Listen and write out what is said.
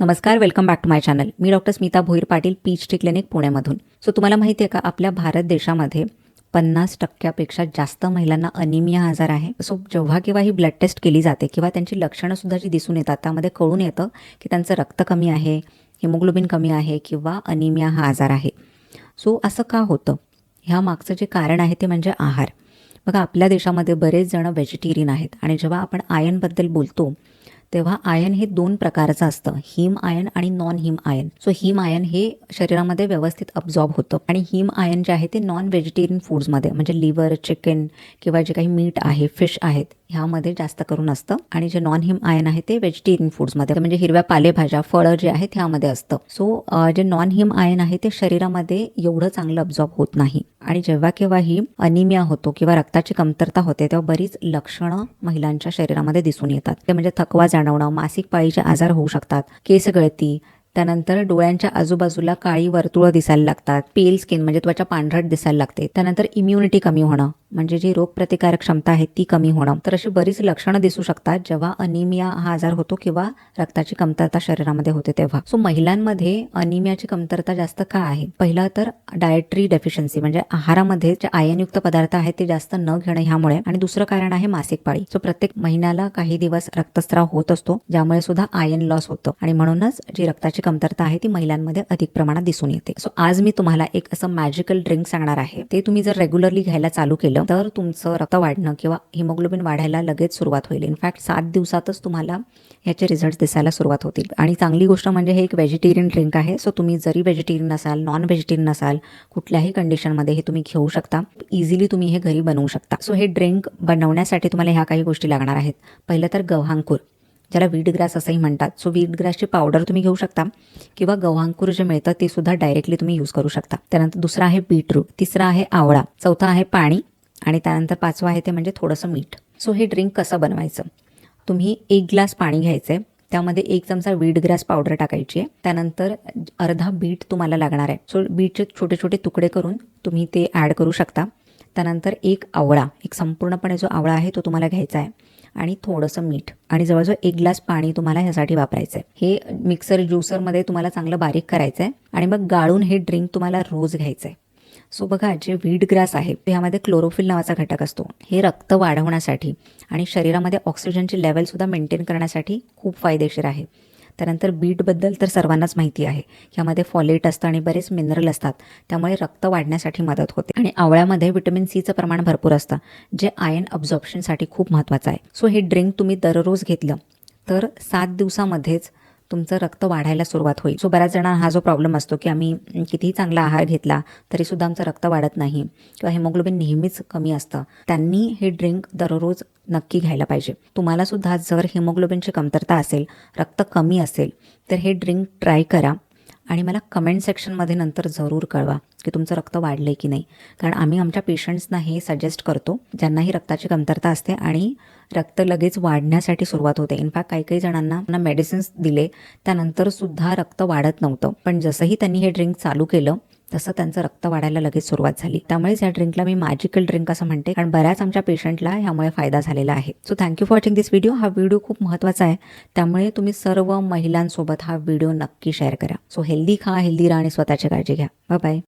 नमस्कार welcome back to my channel me doctor Smita Bhoir Patil peach T clinic पुण्यामधून. So तुम्हाला माहिती आहे का आपल्या भारत देशामध्ये पन्नास टक्क्यापेक्षा जास्त महिलांना अनिमिया आजार आहे. सो जेव्हा केव्हा ही ब्लड टेस्ट केली जाते किंवा त्यांची लक्षणंसुद्धा जी दिसून येतात त्यामध्ये कळून येतं की त्यांचं रक्त कमी आहे हिमोग्लोबिन कमी आहे किंवा अनिमिया हा आजार आहे. सो असं का होतं? ह्या मागचं जे कारण आहे ते म्हणजे आहार. बघा आपल्या देशामध्ये बरेच जण व्हेजिटेरियन आहेत. आणि जेव्हा आपण आयनबद्दल बोलतो तेव्हा आयन हे दोन प्रकारचं असतं हिम आयन आणि non heme iron. So heme iron हे शरीरामध्ये व्यवस्थित अब्झॉर्ब होतं आणि हिम आयन जे आहे ते नॉन व्हेजिटेरियन फूड्समध्ये म्हणजे लिव्हर चिकन किंवा जे काही मीठ आहे फिश आहेत ह्यामध्ये जास्त करून असतं. आणि जे नॉन हिम आयन आहे ते व्हेजिटेरियन फूड्समध्ये म्हणजे हिरव्या पालेभाज्या फळं जे आहेत ह्यामध्ये असतं. सो जे नॉन हिम आयन आहे ते शरीरामध्ये एवढं चांगलं अब्झॉर्ब होत नाही. आणि जेव्हा केव्हा ही अनिमिया होतो किंवा रक्ताची कमतरता होते तेव्हा बरीच लक्षणं महिलांच्या शरीरामध्ये दिसून येतात. ते म्हणजे थकवा जाणवणं मासिक पाळीचे आजार होऊ शकतात केस गळती त्यानंतर डोळ्यांच्या आजूबाजूला काळी वर्तुळं दिसायला लागतात पेल स्किन म्हणजे त्वचा पांढरट दिसायला लागते. त्यानंतर इम्युनिटी कमी होणं म्हणजे जी रोगप्रतिकारक क्षमता आहे ती कमी होणं. तर अशी बरीच लक्षणं दिसू शकतात जेव्हा अनिमिया हा आजार होतो किंवा रक्ताची कमतरता शरीरामध्ये होते तेव्हा. सो महिलांमध्ये अनिमियाची कमतरता जास्त का आहे? पहिला तर डायटरी डेफिशियन्सी म्हणजे आहारामध्ये जे आयनयुक्त पदार्थ आहेत ते जास्त न घेणं ह्यामुळे. आणि दुसरं कारण आहे मासिक पाळी. सो प्रत्येक महिन्याला काही दिवस रक्तस्राव होत असतो ज्यामुळे सुद्धा आयन लॉस होतं. आणि म्हणूनच जी रक्ताची कमतरता आहे ती महिलांमध्ये अधिक प्रमाणात दिसून येते. सो आज मी तुम्हाला एक असं मॅजिकल ड्रिंक सांगणार आहे. ते तुम्ही जर रेग्युलरली घ्यायला चालू केलं तर तुमचं रक्त वाढणं किंवा हिमोग्लोबिन वाढायला लगेच सुरुवात होईल. इनफॅक्ट सात दिवसातच तुम्हाला ह्याचे रिझल्ट दिसायला सुरुवात होतील. आणि चांगली गोष्ट म्हणजे हे एक व्हेजिटेरियन ड्रिंक आहे. सो तुम्ही जरी व्हेजिटेरियन नसाल नॉन व्हेजिटेरियन नसाल कुठल्याही कंडिशनमध्ये हे तुम्ही घेऊ शकता. इझिली तुम्ही हे घरी बनवू शकता. सो हे ड्रिंक बनवण्यासाठी तुम्हाला ह्या काही गोष्टी लागणार आहेत. पहिलं तर गव्हांकूर ज्याला वीट ग्रास असंही म्हणतात. सो वीट ग्रासची पावडर तुम्ही घेऊ शकता किंवा गव्हांकूर जे मिळतं ते सुद्धा डायरेक्टली तुम्ही यूज करू शकता. त्यानंतर दुसरा आहे बीटरूट तिसरा आहे आवळा चौथा आहे पाणी आणि त्यानंतर पाचवा आहे ते म्हणजे थोडंसं मीठ. सो हे ड्रिंक कसं बनवायचं? तुम्ही एक ग्लास पाणी घ्यायचं आहे त्यामध्ये एक चमचा वीट ग्रास पावडर टाकायची आहे. त्यानंतर अर्धा बीट तुम्हाला लागणार आहे. सो बीटचे छोटे छोटे तुकडे करून तुम्ही ते ॲड करू शकता. त्यानंतर एक आवळा एक संपूर्णपणे जो आवळा आहे तो तुम्हाला घ्यायचा आहे. आणि थोडंसं मीठ. आणि जवळजवळ एक ग्लास पाणी तुम्हाला ह्यासाठी वापरायचं आहे हे मिक्सर ज्युसरमध्ये तुम्हाला चांगलं बारीक करायचं आहे आणि मग गाळून हे ड्रिंक तुम्हाला रोज घ्यायचं आहे सो बघा जे वीट ग्रास आहे ह्यामध्ये क्लोरोफिल नावाचा घटक असतो. हे रक्त वाढवण्यासाठी आणि शरीरामध्ये ऑक्सिजनची लेवलसुद्धा मेंटेन करण्यासाठी खूप फायदेशीर आहे. त्यानंतर बीटबद्दल तर सर्वांनाच माहिती आहे. ह्यामध्ये फॉलेट असतं आणि बरेच मिनरल असतात. त्यामुळे रक्त वाढण्यासाठी मदत होते. आणि आवळ्यामध्ये विटॅमिन सीचं प्रमाण भरपूर असतं जे आयन अब्झॉर्प्शनसाठी खूप महत्त्वाचं आहे. सो हे ड्रिंक तुम्ही दररोज घेतलं तर सात दिवसामध्येच तुमचं रक्त वाढायला सुरुवात होईल. सो बऱ्याच जणांना हा जो प्रॉब्लेम असतो की आम्ही कितीही चांगला आहार घेतला तरीसुद्धा आमचं रक्त वाढत नाही. किंवा हिमोग्लोबिन नेहमीच कमी असतं. त्यांनी हे ड्रिंक दररोज नक्की घ्यायला पाहिजे. तुम्हाला सुद्धा जर हिमोग्लोबिनची कमतरता असेल रक्त कमी असेल तर हे ड्रिंक ट्राय करा. आणि मला कमेंट सेक्शनमध्ये नंतर जरूर कळवा की तुमचं रक्त वाढलं आहे की नाही. कारण आम्ही आमच्या पेशंट्सना हे सजेस्ट करतो ज्यांनाही रक्ताची कमतरता असते आणि रक्त लगेच वाढण्यासाठी सुरुवात होते. इनफॅक्ट काही काही जणांना मेडिसिन्स दिले त्यानंतर सुद्धा रक्त वाढत नव्हतं. पण जसंही त्यांनी हे ड्रिंक चालू केलं तसं त्यांचं रक्त वाढायला लगेच सुरुवात झाली. त्यामुळेच या ड्रिंकला मी मॅजिकल ड्रिंक असं म्हणते. कारण बऱ्याच आमच्या पेशंटला ह्यामुळे फायदा झालेला आहे. So thank you for watching this video हा व्हिडिओ खूप महत्त्वाचा आहे. त्यामुळे तुम्ही सर्व महिलांसोबत हा व्हिडिओ नक्की शेअर करा. सो हेल्दी खा हेल्दी राहा आणि स्वतःची काळजी घ्या. बाय